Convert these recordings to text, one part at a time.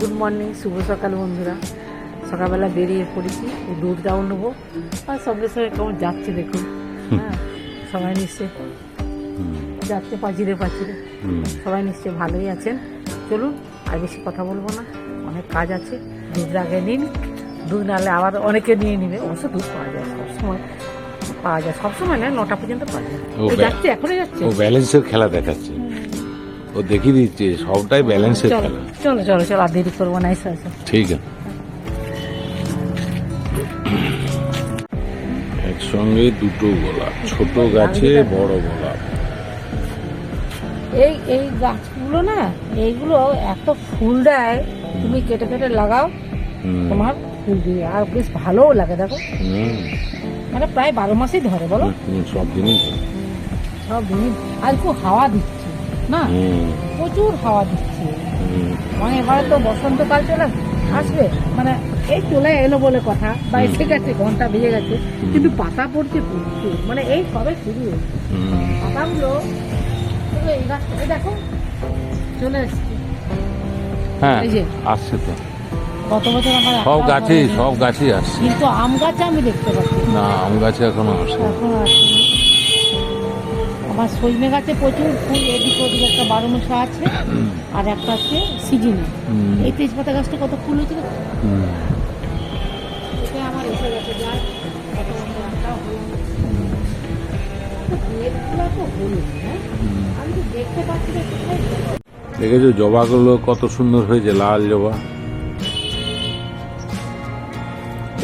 Good morning শুভ সকাল বন্ধুরা। সকালবেলা বেরিয়ে পড়েছি দুধটাও নেব। আর সঙ্গে সঙ্গে কেমন যাচ্ছে দেখুন। হ্যাঁ সবাই নিশ্চয় যাচ্ছে পাচিরে পাচিরে সবাই নিশ্চয় ভালোই আছেন। চলুন আর বেশি কথা বলব না। অনেক কাজ আছে দুধ আগে নিন। দুধ নাহলে আবার অনেকে নিয়ে নিবে। অবশ্য দুধ পাওয়া যায় সবসময় পাওয়া যায়। সবসময় না নটা পর্যন্ত পাওয়া যায়। যাচ্ছে এখনই যাচ্ছে। ও ব্যালেন্সের খেলা দেখাচ্ছে। ও দেখিয়ে দিচ্ছে সবটাই ব্যালেন্সের চলো খেলা চলো চলো চলো আর দেরি করব না এসে এসে। ঠিক আছে। একসঙ্গে দুটো গোলাপ ছোট গাছে বড় গোলাপ। এই এই গাছগুলো না এইগুলো এত ফুল দেয় তুমি কেটে কেটে লাগাও তোমার ফুল দিয়ে আর বেশ ভালোও লাগে দেখো। মানে প্রায় বারো মাসই ধরে বলো। সব জিনিস সব দিনই আর খুব হাওয়া দিচ্ছে। না প্রচুর হাওয়া দিচ্ছে। মানে এবারে তো বসন্তকাল চলে আসবে। মানে এই চলে এলো বলে কথা বা এসে গেছে ঘণ্টা বেজে গেছে কিন্তু পাতা পড়ছে প্রচুর। মানে এই সবে শুরু হয়েছে। পাতাগুলো এই দেখো চলে এসছে। হ্যাঁ যে। আসছে তো। গত বছর আমার সব গাছেই সব গাছেই আসছে। কিন্তু আম গাছে আমি দেখতে পাচ্ছি। না। আম গাছে এখনও আসে এখন আসেনি। আমার সজনে গাছে প্রচুর ফুল এদিক ওদিক একটা বারো মশা আছে আর একটা আছে সিজনে। এই তেজপাতা গাছটা কত ফুল হয়েছিল আমার এসে গেছে যার হ্যাঁ? না কোথায় গেল। দেখেছ জবাগুলো কত সুন্দর হয়েছে লাল জবা?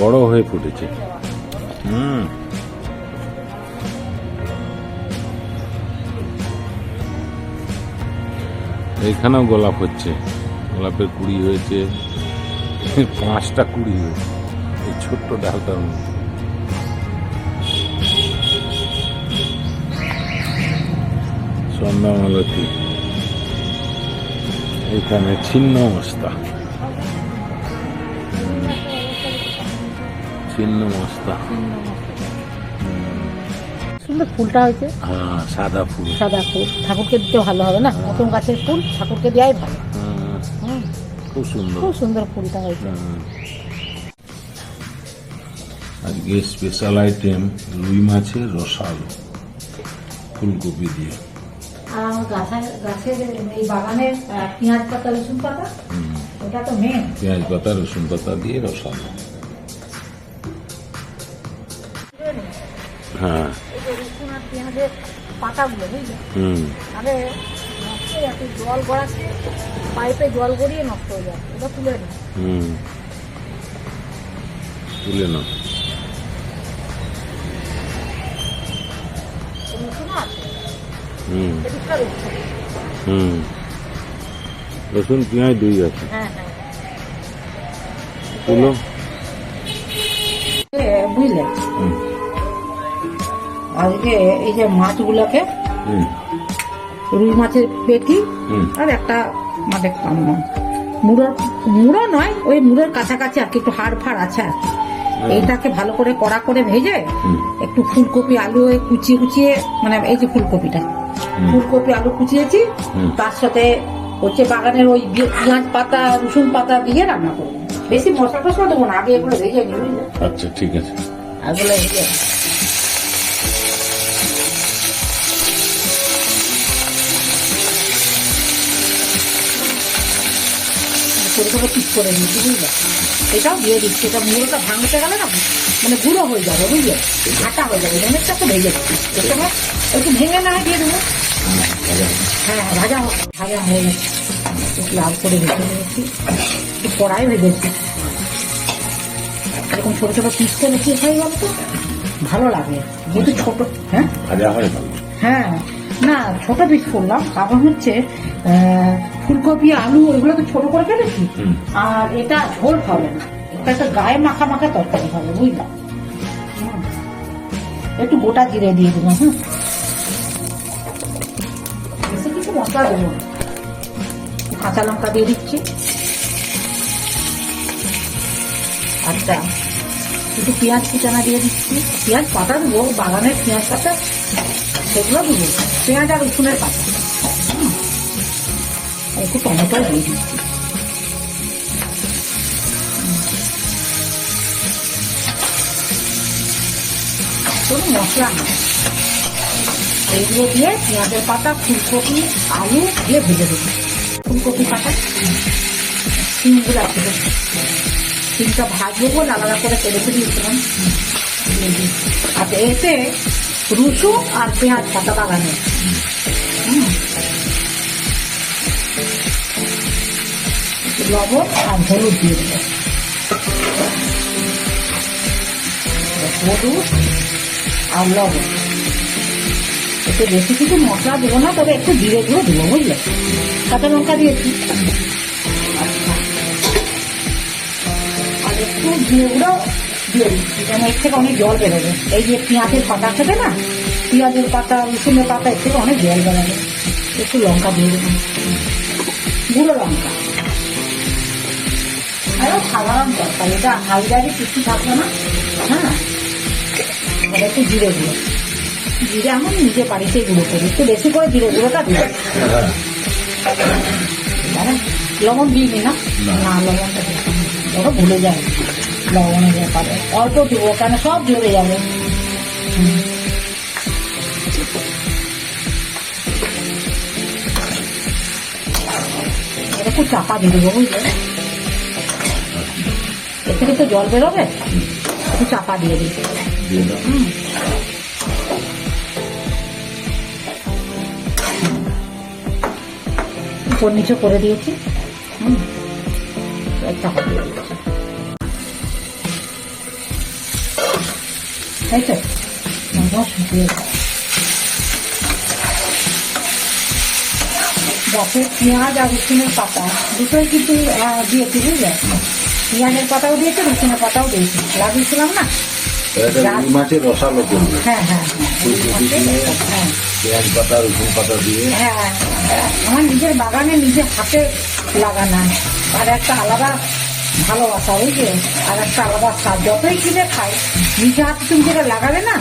বড় হয়ে ফুটেছে। হুম। এইখানেও গোলাপ হচ্ছে। গোলাপের কুড়ি হয়েছে। পাঁচটা কুড়ি হয়েছে। এই ছোট্ট ডালটার মধ্যে। এখানে ছিন্ন মস্তা। ছিন্ন মস্তা। সুন্দর ফুলটা হয়েছে। হ্যাঁ সাদা ফুল। সাদা ফুল। ঠাকুরকে দিতে ভালো হবে না। নতুন গাছের ফুল ঠাকুরকে দেওয়াই ভালো। হ্যাঁ, খুব সুন্দর। খুব সুন্দর ফুলটা হয়েছে। হ্যাঁ। আজকে স্পেশাল আইটেম রুই মাছের রসালো ফুলকপি দিয়ে। আর আমার গাছের গাছের এই বাগানের আহ, পেঁয়াজ পাতা রসুন পাতা ওটা তো মেন পেঁয়াজ পাতা রসুন পাতা দিয়ে রসালো। হ্যাঁ। পেঁয়াজের পাতাগুলো বুঝলি? জল গড়াচ্ছে পাইপে জল গড়িয়ে নষ্ট হয়ে তুলে তুলে হুম। রসুন পেঁয়াজ দুই আছে। হ্যাঁ হ্যাঁ। বুঝলে? আজকে এই যে মাছগুলোকে রুই মাছের পেটি আর একটা মাঠে কামড়। মুড়োর মুড়ো নয় ওই মুড়োর কাছাকাছি আর কি একটু হাড় ফাড় আছে আর কি। এইটাকে ভালো করে কড়া করে ভেজে একটু ফুলকপি আলু কুচিয়ে কুচিয়ে মানে এই যে ফুলকপিটা। ফুলকপি আলু কুচিয়েছি তার সাথে হচ্ছে বাগানের ওই পেঁয়াজ পাতা রসুন পাতা দিয়ে রান্না করব। বেশি মশলা টসলা দেবো না আগে এগুলো ভেজে নিই আচ্ছা ঠিক আছে। এগুলো ভেজে ছোটো ছোটো পিস করে নিচ্ছি বুঝলে? এটাও দিয়ে দিচ্ছি এটা মুড়োটা ভাঙতে গেলে না মানে গুঁড়ো হয়ে যাবে বুঝলে? ঘাটা হয়ে যাবে অনেকটা তো ভেজে এর একটু ভেঙে না দিয়ে দেবো। হ্যাঁ ভাজা ভাজা হয়ে গেছে। একটু লাল করে ভেজে নিয়েছি একটু কড়াই ভেজেছি এরকম ছোটো ছোটো পিস করে কি হয় বলতো? ভালো লাগে। যেহেতু ছোট হ্যাঁ? ভাজা হয় হ্যাঁ। না ছোট পিস করলাম। কারণ হচ্ছে ফুলকপি আলু এগুলো তো ছোট করে ফেলেছি। আর এটা ঝোল হবে না। এটা একটা গায়ে মাখা মাখা তরকারি হবে বুঝলাম একটু গোটা জিরে দিয়ে দিলাম হ্যাঁ বেশি কিছু মশলা দেবো কাঁচা লঙ্কা দিয়ে দিচ্ছি। আচ্ছা একটু পেঁয়াজ কুচানা দিয়ে দিচ্ছি। পেঁয়াজ পাতা দেবো বাগানের পেঁয়াজ পাতা সেগুলো দেবো। পেঁয়াজ আর রসুনের পাতা একটু টমেটো দিয়ে দিচ্ছি কোনো মশলা নয় এইগুলো দিয়ে পেঁয়াজের পাতা ফুলকপি আলু দিয়ে ভেজে দেবো ফুলকপি পাতা সিমগুলো আছে সিমটা ভাজবো আলাদা করে তেলে ফেলে দিয়েছিলাম আর এতে রসুন আর পেঁয়াজ পাতা হুম। লবণ আর হলুদ দিয়ে দেবো। হলুদ আর লবণ। একটু বেশি কিছু মশলা দেবো না, তবে একটু জিরে গুঁড়ো দেবো, বুঝলে? কাঁচা লঙ্কা দিয়েছি। আচ্ছা। আর একটু জিরে গুঁড়ো দিয়ে এর থেকে অনেক জল বেরোবে এই যে পেঁয়াজের পাতা থেকে না পেঁয়াজের পাতা রসুনের পাতা এর থেকে অনেক জল বেরোবে একটু লঙ্কা দিয়ে দেবো গুঁড়ো লঙ্কা। আরে সাধারণ তরকারি এটা হাইডারি কিছু থাকবে না। হ্যাঁ একটু জিরে গুঁড়ো। জিরে আমার নিজে বাড়িতে গুঁড়ো করি। একটু বেশি করে জিরে গুঁড়োটা দিই। জানেন লবণ দিইনি না? না। লবণটা ওটা ভুলে যায়। লবণের ব্যাপারে অল্প দিব কেন সব জড়ে যাবে। এটা একটু চাপা দিয়ে দেবো বুঝলে? এর থেকে তো জল বেরোবে? একটু চাপা দিয়ে দিই। দিয়ে হুম। উপর নিচে করে দিয়েছি। হুম। একটা হবে তাই তো লঙ্কা শুকিয়ে যায় গাছে পেঁয়াজ আর রসুনের পাতা। দুটোই কিন্তু দিয়েছি বুঝলে? পেঁয়াজের পাতাও দিয়েছে রসুনের পাতাও দিয়েছি। লাগিয়েছিলাম না? মাছের রসালো করবে হ্যাঁ হ্যাঁ হ্যাঁ। হ্যাঁ। পেঁয়াজ পাতা রসুন পাতা দিয়ে। হ্যাঁ আমার নিজের বাগানে নিজের হাতে লাগানো আর একটা আলাদা ভালোবাসা বুঝলে? আর একটা আলাদা স্বাদ। যতই কিনে খাই নিজে হাতে তুমি যেটা লাগাবে না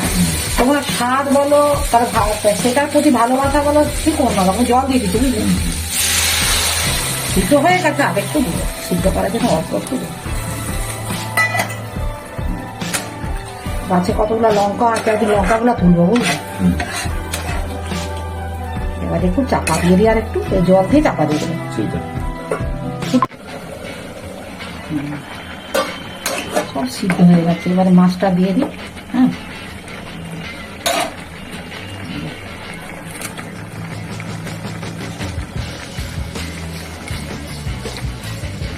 তোমার স্বাদ বলো তার সেটার প্রতি ভালোবাসা বলো ঠিক অন্যরকম জল দিয়ে দিতে বুঝলে সিদ্ধ হয়ে গেছে আর একটু দেবো সিদ্ধ করার জন্য অল্প একটু দেবো গাছে কতগুলো লঙ্কা আছে আর লঙ্কাগুলো তুলবো বুঝলে? এবার একটু চাপা দিয়ে দিই আর একটু জল দিয়ে চাপা দিয়ে দেবো ঠিক আছে। সব সিদ্ধ হয়ে গেছে। এবারে মাছটা দিয়ে দিই হ্যাঁ।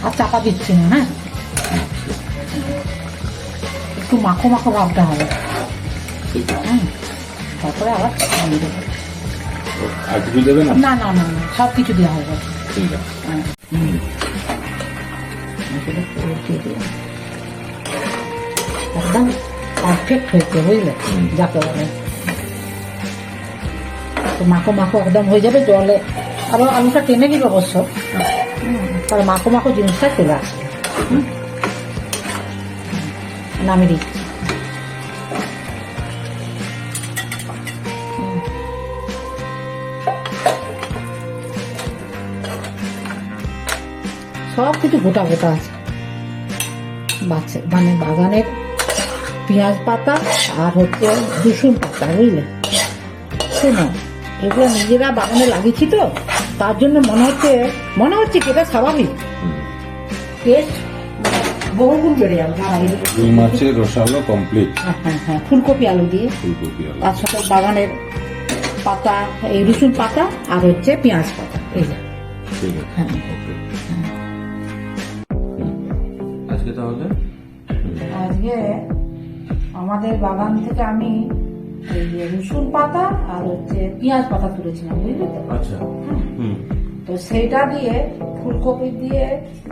আর চাপা দিচ্ছি না হ্যাঁ। একটু মাখো মাখো ভাবটা হবে। হ্যাঁ তারপরে আবার দিয়ে দেবো। আর কিছু দেবে না? না না না সব কিছু দেওয়া গেছে ঠিক আছে। হ্যাঁ। হুম। একদম পারফেক্ট হয়েছে বুঝলে। যাকে বলে তো মাখো মাখো একদম হয়ে যাবে জলে আবার আলুটা টেনে দিবে অবশ্য তাহলে মাখো মাখো জিনিসটা চলে আসবে। নামিয়ে দিচ্ছি সব কিছু গোটা গোটা আছে বাচ্চা মানে বাগানের পেঁয়াজ পাতা আর হচ্ছে রসুন পাতা বুঝলে? শোনো এগুলো নিজেরা বাগানে লাগিয়েছি তো তার জন্য মনে হচ্ছে মনে হচ্ছে কি এটা স্বাভাবিক। টেস্ট বহুগুণ বেড়ে যাবে দাঁড়া, এই দিকে- রুই মাছের রসালো কমপ্লিট হ্যাঁ হ্যাঁ হ্যাঁ ফুলকপি আলু দিয়ে। ফুলকপি আলু। তার সাথে বাগানের পাতা এই রসুন পাতা আর হচ্ছে পেঁয়াজ পাতা এই ঠিক আছে হ্যাঁ। আজকে তাহলে? আজকে আমাদের বাগান থেকে আমি এই রসুন পাতা আর হচ্ছে পেঁয়াজ পাতা তুলেছিলাম বুঝলি তো? আচ্ছা। তো সেইটা দিয়ে ফুলকপি দিয়ে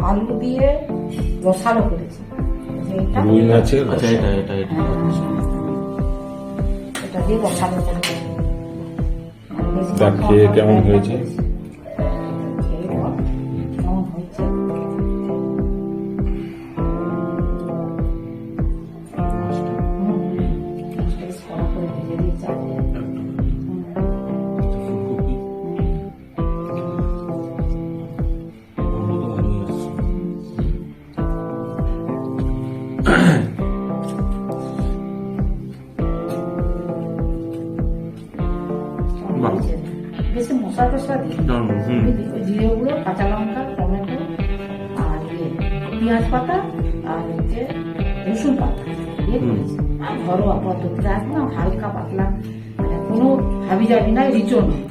আলু দিয়ে রসালো করেছি। আচ্ছা রসালো। এটা এটা এটা। হ্যাঁ, এটা দিয়ে রসালো করেছি কেমন হয়েছে? হুম। ওই জিরে গুঁড়ো কাঁচা লঙ্কা টমেটো আর ইয়ে পেঁয়াজ পাতা আর হচ্ছে রসুন পাতা। দিয়ে। করেছি আর ঘরোয়া পদ্ধতিতে একদম হালকা পাতলা মানে কোনো হাবি যাবি না রিচো নয়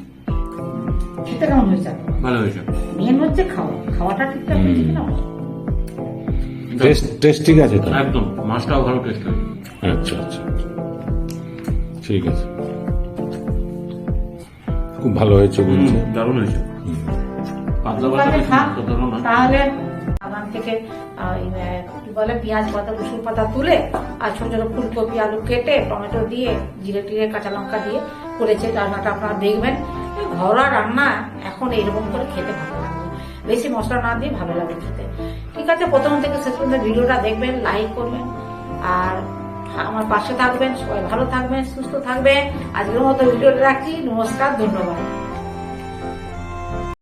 খেতে কেমন হয়েছে? ভালো হয়েছে। মেন হচ্ছে খাওয়া। খাওয়াটা ঠিকঠাক হয়েছে কিনা? টেস্ট টেস্ট ঠিক আছে তো? একদম মাছটাও ভালো টেস্ট হয়েছে আচ্ছা আচ্ছা। ঠিক আছে। খুব ভালো হয়েছে বলছে। দারুণ হয়েছে। পাতলা পাতলা খা, বেশি দারুণ না। তাহলে বাগান থেকে বলে পেঁয়াজ পাতা রসুন পাতা তুলে আর ছোট ছোট ফুলকপি আলু কেটে টমেটো দিয়ে জিরে টিরে কাঁচা লঙ্কা দিয়ে করেছে। রান্নাটা আপনারা দেখবেন। ঘরোয়া রান্না এখন এরকম করে খেতে ভালো লাগে। বেশি মশলা না দিয়ে ভালো লাগে খেতে। ঠিক আছে প্রথম থেকে শেষ পর্যন্ত ভিডিওটা দেখবেন লাইক করবেন। আর আমার পাশে থাকবেন সবাই ভালো থাকবেন সুস্থ থাকবেন। আজকের মতো ভিডিওটা রাখছি। নমস্কার ধন্যবাদ।